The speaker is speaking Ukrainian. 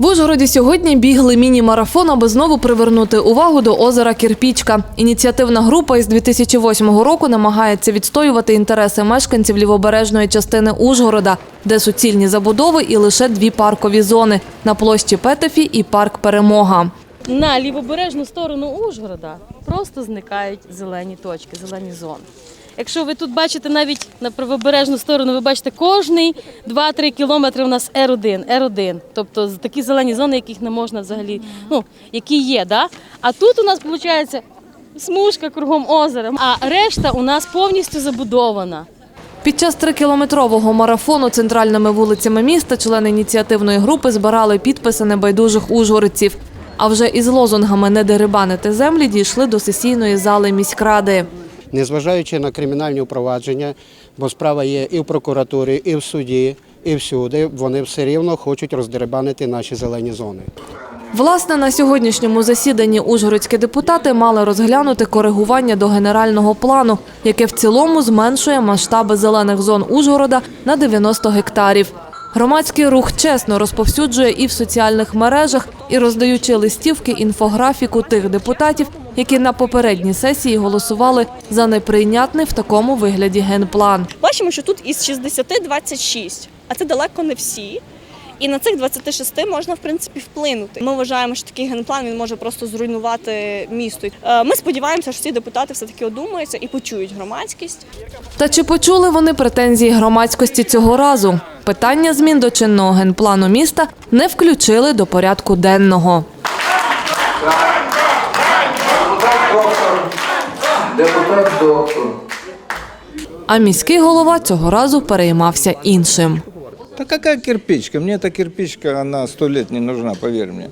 В Ужгороді сьогодні бігли міні-марафон, аби знову привернути увагу до озера Кірпічка. Ініціативна група із 2008 року намагається відстоювати інтереси мешканців лівобережної частини Ужгорода, де суцільні забудови і лише дві паркові зони на площі Петефі і парк Перемога. на лівобережну сторону Ужгорода просто зникають зелені точки, зелені зони. Якщо ви тут бачите навіть на правобережну сторону, ви бачите кожний 2-3 кілометри у нас Р1, Р1, тобто такі зелені зони, яких не можна взагалі, ну, які є, да? А тут у нас виходить смужка кругом озера, а решта у нас повністю забудована. Під час трикілометрового марафону центральними вулицями міста члени ініціативної групи збирали підписи небайдужих ужгородців. А вже із лозунгами «Не дерибанити землі» дійшли до сесійної зали міськради. Незважаючи на кримінальні впровадження, бо справа є і в прокуратурі, і в суді, і всюди, вони все рівно хочуть роздерибанити наші зелені зони. Власне, на сьогоднішньому засіданні ужгородські депутати мали розглянути коригування до генерального плану, яке в цілому зменшує масштаби зелених зон Ужгорода на 90 гектарів. Громадський рух чесно розповсюджує і в соціальних мережах, і роздаючи листівки, інфографіку тих депутатів, які на попередній сесії голосували за неприйнятний в такому вигляді генплан. Бачимо, що тут із 60 26, а це далеко не всі. І на цих 26 можна в принципі вплинути. Ми вважаємо, що такий генплан він може просто зруйнувати місто. Е, Ми сподіваємося, що ці депутати все таки одумаються і почують громадськість. Та чи почули вони претензії громадськості цього разу? Питання змін до чинного генплану міста не включили до порядку денного. Депутат доктор. А міський голова цього разу переймався іншим. Да какая кирпичка? Мне эта кирпичка, она сто лет не нужна, поверь мне.